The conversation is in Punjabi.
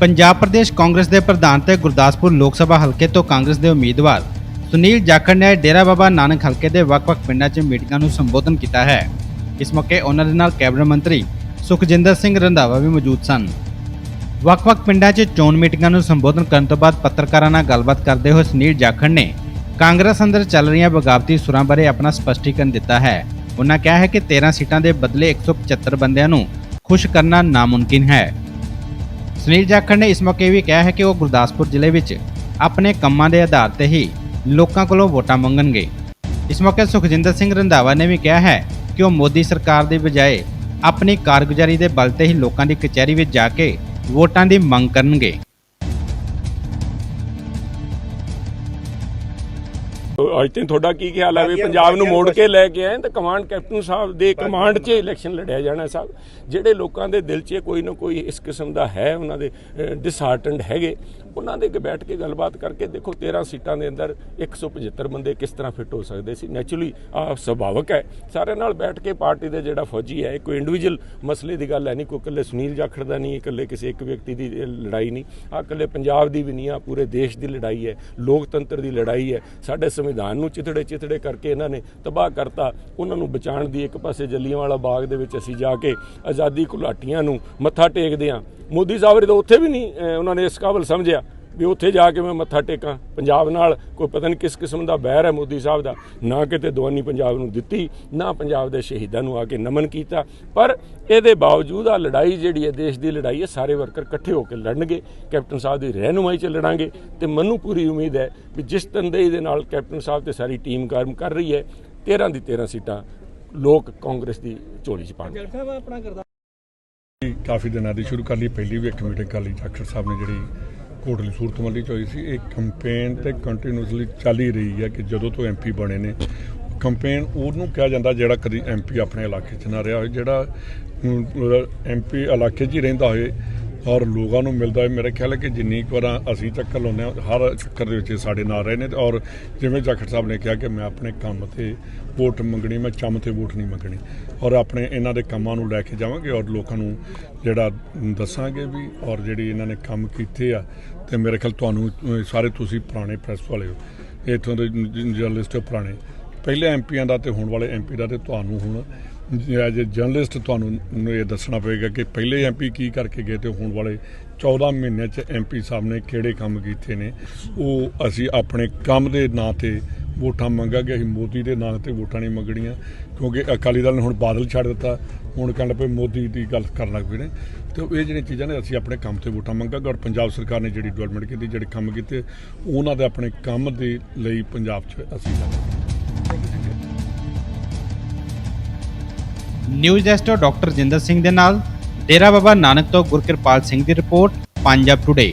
ਪੰਜਾਬ ਪ੍ਰਦੇਸ਼ ਕਾਂਗਰਸ ਦੇ ਪ੍ਰਧਾਨ ਤੇ ਗੁਰਦਾਸਪੁਰ ਲੋਕ ਸਭਾ ਹਲਕੇ ਤੋਂ ਕਾਂਗਰਸ ਦੇ ਉਮੀਦਵਾਰ ਸੁਨੀਲ ਜਾਖੜ ਨੇ ਡੇਰਾ ਬਾਬਾ ਨਾਨਕ ਹਲਕੇ ਦੇ ਵੱਖ-ਵੱਖ ਪਿੰਡਾਂ 'ਚ ਮੀਟਿੰਗਾਂ ਨੂੰ ਸੰਬੋਧਨ ਕੀਤਾ ਹੈ। ਇਸ ਮੌਕੇ ਉਹਨਾਂ ਦੇ ਨਾਲ ਕੈਬਨਿਟ ਮੰਤਰੀ ਸੁਖਜਿੰਦਰ ਸਿੰਘ ਰੰਧਾਵਾ ਵੀ ਮੌਜੂਦ ਸਨ। ਵੱਖ-ਵੱਖ ਪਿੰਡਾਂ 'ਚ ਚੋਣ ਮੀਟਿੰਗਾਂ ਨੂੰ ਸੰਬੋਧਨ ਕਰਨ ਤੋਂ ਬਾਅਦ ਪੱਤਰਕਾਰਾਂ ਨਾਲ ਗੱਲਬਾਤ ਕਰਦੇ ਹੋਏ ਸੁਨੀਲ ਜਾਖੜ ਨੇ ਕਾਂਗਰਸ ਅੰਦਰ ਚੱਲ ਰਹੀਆਂ ਬਗਾਵਤੀ ਸੁਰਾਂ ਬਾਰੇ ਆਪਣਾ ਸਪਸ਼ਟੀਕਰਨ ਦਿੱਤਾ ਹੈ। ਉਹਨਾਂ ਕਿਹਾ ਹੈ ਕਿ 13 ਸੀਟਾਂ ਦੇ ਬਦਲੇ 175 ਬੰਦਿਆਂ ਨੂੰ ਖੁਸ਼ ਕਰਨਾ ਨਾਮੁਮਕਿਨ ਹੈ। ਸੁਨੀਲ ਜਾਖੜ ਨੇ ਇਸ ਮੌਕੇ ਇਹ ਵੀ ਕਿਹਾ ਹੈ ਕਿ ਉਹ ਗੁਰਦਾਸਪੁਰ ਜ਼ਿਲ੍ਹੇ ਵਿੱਚ ਆਪਣੇ ਕੰਮਾਂ ਦੇ ਆਧਾਰ ਤੇ ਹੀ ਲੋਕਾਂ ਕੋਲੋਂ ਵੋਟਾਂ ਮੰਗਣਗੇ। ਇਸ ਮੌਕੇ ਸੁਖਜਿੰਦਰ ਸਿੰਘ ਰੰਧਾਵਾ ਨੇ ਵੀ ਕਿਹਾ ਹੈ ਕਿ ਉਹ ਮੋਦੀ ਸਰਕਾਰ ਦੀ ਬਜਾਏ ਆਪਣੀ ਕਾਰਗੁਜ਼ਾਰੀ ਦੇ ਬਲ ਤੇ ਹੀ ਲੋਕਾਂ ਦੀ ਕਚਹਿਰੀ ਵਿੱਚ ਜਾ ਕੇ ਵੋਟਾਂ ਦੀ ਮੰਗ ਕਰਨਗੇ। ਅੱਜ ਤੇ ਤੁਹਾਡਾ ਕੀ ਖਿਆਲ ਹੈ ਵੀ ਪੰਜਾਬ ਨੂੰ ਮੋੜ ਕੇ ਲੈ ਕੇ ਆਏ ਤਾਂ ਕਮਾਂਡ ਕੈਪਟਨ ਸਾਹਿਬ ਦੇ ਕਮਾਂਡ 'ਚ ਇਲੈਕਸ਼ਨ ਲੜਿਆ ਜਾਣਾ ਸਾਹਿਬ। ਜਿਹੜੇ ਲੋਕਾਂ ਦੇ ਦਿਲ 'ਚ ਕੋਈ ਨਾ ਕੋਈ ਇਸ ਕਿਸਮ ਦਾ ਹੈ ਉਹਨਾਂ ਦੇ ਡਿਸਹਾਰਟਨਡ ਹੈਗੇ ਉਹਨਾਂ ਦੇ ਬੈਠ ਕੇ ਗੱਲਬਾਤ ਕਰਕੇ ਦੇਖੋ 13 ਸੀਟਾਂ ਦੇ ਅੰਦਰ 175 ਬੰਦੇ ਕਿਸ ਤਰ੍ਹਾਂ ਫਿੱਟ ਹੋ ਸਕਦੇ ਸੀ। ਨੈਚੁਰਲੀ ਆ ਸੁਭਾਵਕ ਹੈ। ਸਾਰਿਆਂ ਨਾਲ ਬੈਠ ਕੇ ਪਾਰਟੀ ਦੇ ਜਿਹੜਾ ਫੌਜੀ ਹੈ ਕੋਈ ਇੰਡੀਵਿਜੂਅਲ ਮਸਲੇ ਦੀ ਗੱਲ ਹੈ ਨਹੀਂ ਕੋਈ ਇਕੱਲੇ ਸੁਨੀਲ ਜਾਖੜ ਦਾ ਨਹੀਂ ਇਕੱਲੇ ਕਿਸੇ ਇੱਕ ਵਿਅਕਤੀ ਦੀ ਲੜਾਈ ਨਹੀਂ। ਆ ਇਕੱਲੇ ਪੰਜਾਬ ਦੀ ਵੀ ਨਹੀਂ ਆ ਪੂਰੇ ਦੇਸ਼ ਦੀ ਲੜਾਈ ਹੈ ਲੋਕਤੰਤਰ ਦੀ ਲੜਾਈ ਹੈ। ਸਾਡੇ ਸੰਵਿਧਾਨ ਨੂੰ ਚਿਥੜੇ ਚਿਥੜੇ ਕਰਕੇ ਇਹਨਾਂ ਨੇ ਤਬਾਹ ਕਰਤਾ, ਉਹਨਾਂ ਨੂੰ ਬਚਾਉਣ ਦੀ ਇੱਕ ਪਾਸੇ ਜੱਲੀਆਂਵਾਲਾ ਬਾਗ ਦੇ ਵਿੱਚ ਅਸੀਂ ਜਾ ਕੇ ਆਜ਼ਾਦੀ ਘੁਲਾਟੀਆਂ ਨੂੰ ਮੱਥਾ ਟੇਕਦੇ ਹਾਂ। ਮੋਦੀ ਸਾਹਿਬ ਨੇ ਤਾਂ ਉੱਥੇ ਵੀ ਨਹੀਂ ਉਹਨਾਂ ਨੇ ਇਸ ਕਾਬਲ ਸਮਝਿਆ। ਵੀ ਉੱਥੇ ਜਾ ਕੇ ਮੈਂ ਮੱਥਾ ਟੇਕਾਂ। ਪੰਜਾਬ ਨਾਲ ਕੋਈ ਪਤਾ ਨਹੀਂ ਕਿਸ ਕਿਸਮ ਦਾ ਬੈਰ ਹੈ ਮੋਦੀ ਸਾਹਿਬ ਦਾ। ਨਾ ਕਿਤੇ ਦਵਾਨੀ ਪੰਜਾਬ ਨੂੰ ਦਿੱਤੀ ਨਾ ਪੰਜਾਬ ਦੇ ਸ਼ਹੀਦਾਂ ਨੂੰ ਆ ਕੇ ਨਮਨ ਕੀਤਾ। ਪਰ ਇਹਦੇ ਬਾਵਜੂਦ ਆ ਲੜਾਈ ਜਿਹੜੀ ਹੈ ਦੇਸ਼ ਦੀ ਲੜਾਈ ਹੈ ਸਾਰੇ ਵਰਕਰ ਇਕੱਠੇ ਹੋ ਕੇ ਲੜਨਗੇ। ਕੈਪਟਨ ਸਾਹਿਬ ਦੀ ਰਹਿਨੁਮਾਈ 'ਚ ਲੜਾਂਗੇ ਤੇ ਮੈਨੂੰ ਪੂਰੀ ਉਮੀਦ ਹੈ ਵੀ ਜਿਸ ਤੰਦੇਈ ਦੇ ਨਾਲ ਕੈਪਟਨ ਸਾਹਿਬ ਤੇ ਸਾਰੀ ਟੀਮ ਕੰਮ ਕਰ ਰਹੀ ਹੈ 13 ਦੀ 13 ਸੀਟਾਂ ਲੋਕ ਕਾਂਗਰਸ ਦੀ ਝੋਲੀ 'ਚ ਪਾਣਗੇ। ਕਾਫੀ ਦਿਨਾਂ ਦੀ ਸ਼ੁਰੂ ਕਰ ਲਈ ਪਹਿਲੀ ਵੀ ਇੱਕ ਮੀਟਿੰਗ ਕਰ ਲਈ ਡਾਕਟਰ ਸਾਹਿਬ ਨੇ ਜਿਹੜੀ ਕੋਟਲੀ ਸੂਰਤਮੱਲੀ ਚ ਹੋਈ ਸੀ, ਇਹ ਕੈਂਪੇਨ ਤੇ ਕੰਟੀਨਿਊਸਲੀ ਚੱਲ ਹੀ ਰਹੀ ਹੈ ਕਿ ਜਦੋਂ ਤੋਂ ਐਮਪੀ ਬਣੇ ਨੇ ਕੈਂਪੇਨ ਉਹਨੂੰ ਕਿਹਾ ਜਾਂਦਾ ਜਿਹੜਾ ਕਦੀ ਐਮਪੀ ਆਪਣੇ ਇਲਾਕੇ 'ਚ ਨਾ ਰਿਹਾ ਹੋਵੇ ਜਿਹੜਾ ਐਮਪੀ ਇਲਾਕੇ 'ਚ ਹੀ ਰਹਿੰਦਾ ਹੋਵੇ ਔਰ ਲੋਕਾਂ ਨੂੰ ਮਿਲਦਾ ਹੈ। ਮੇਰੇ ਖਿਆਲ ਹੈ ਕਿ ਜਿੰਨੀ ਕੁ ਵਾਰਾਂ ਅਸੀਂ ਚੱਕਰ ਲਾਉਂਦੇ ਹਾਂ, ਹਰ ਚੱਕਰ ਦੇ ਵਿੱਚ ਇਹ ਸਾਡੇ ਨਾਲ ਰਹੇ ਨੇ ਤੇ ਔਰ ਜਿਵੇਂ ਜਾਖੜ ਸਾਹਿਬ ਨੇ ਕਿਹਾ ਕਿ ਮੈਂ ਆਪਣੇ ਕੰਮ ਤੇ ਵੋਟ ਮੰਗਣੀ, ਮੈਂ ਚੰਮ ਤੇ ਵੋਟ ਨਹੀਂ ਮੰਗਣੀ। ਔਰ ਆਪਣੇ ਇਹਨਾਂ ਦੇ ਕੰਮਾਂ ਨੂੰ ਲੈ ਕੇ ਜਾਵਾਂਗੇ ਔਰ ਲੋਕਾਂ ਨੂੰ ਜਿਹੜਾ ਦੱਸਾਂਗੇ ਵੀ ਔਰ ਜਿਹੜੀ ਇਹਨਾਂ ਨੇ ਕੰਮ ਕੀਤੇ ਆ ਤੇ ਮੇਰੇ ਖਿਆਲ ਤੁਹਾਨੂੰ ਸਾਰੇ ਤੁਸੀਂ ਪੁਰਾਣੇ ਪ੍ਰੈਸ ਵਾਲੇ ਹੋ। ਇੱਥੋਂ ਦੇ ਜਰਨਲਿਸਟ ਹੋ ਪੁਰਾਣੇ। ਪਹਿਲੇ ਐਮਪੀਆਂ ਦਾ ਤੇ ਹੁਣ ਵਾਲੇ ਐਮਪੀ ਦਾ ਤੇ ਤੁਹਾਨੂੰ ਹੁਣ, ਐਜ ਜਰਨਲਿਸਟ ਤੁਹਾਨੂੰ ਇਹ ਦੱਸਣਾ ਪਵੇਗਾ ਕਿ ਪਹਿਲੇ ਐਮਪੀ ਕੀ ਕਰਕੇ ਗਏ ਤੇ ਹੁਣ ਵਾਲੇ 14 ਮਹੀਨਿਆਂ ਚ ਐਮਪੀ ਸਾਹਿਬ ਨੇ ਕਿਹੜੇ ਕੰਮ ਕੀਤੇ ਨੇ? ਉਹ ਅਸੀਂ ਆਪਣੇ ਕੰਮ ਦੇ ਨਾਂ ਤੇ ਵੋਟਾਂ ਮੰਗਾਂਗੇ ਅਸੀਂ ਮੋਦੀ ਦੇ ਨਾਂ ਤੇ ਵੋਟਾਂ ਨਹੀਂ ਮੰਗਣੀਆਂ, ਕਿਉਂਕਿ ਅਕਾਲੀ ਦਲ ਨੇ ਹੁਣ ਬਾਦਲ ਛੱਡ ਦਿੱਤਾ, ਹੁਣ ਕਹਿੰਦੇ ਪਏ ਮੋਦੀ ਦੀ ਗੱਲ ਕਰਨ ਲੱਗ ਪਏ ਨੇ। ਤੇ ਇਹ ਜਿਹੜੀਆਂ ਚੀਜ਼ਾਂ ਨੇ, ਅਸੀਂ ਆਪਣੇ ਕੰਮ ਤੇ ਵੋਟਾਂ ਮੰਗਾਂਗੇ ਔਰ ਪੰਜਾਬ ਸਰਕਾਰ ਨੇ ਜਿਹੜੀ ਡਿਵੈਲਪਮੈਂਟ ਕੀਤੀ, ਜਿਹੜੇ ਕੰਮ ਕੀਤੇ, ਉਹਨਾਂ ਦੇ ਆਪਣੇ ਕੰਮ ਦੇ ਲਈ ਪੰਜਾਬ 'ਚ ਅਸੀਂ ਜਾਵਾਂਗੇ ਨਿਊਜ਼ ਡੈਸਟੋ ਡਾਕਟਰ ਜਿੰਦਰ ਸਿੰਘ ਦੇ ਨਾਲ, ਡੇਰਾ ਬਾਬਾ ਨਾਨਕ ਤੋਂ ਗੁਰਕਿਰਪਾਲ ਸਿੰਘ ਦੀ ਰਿਪੋਰਟ ਪੰਜਾਬ ਟੁਡੇ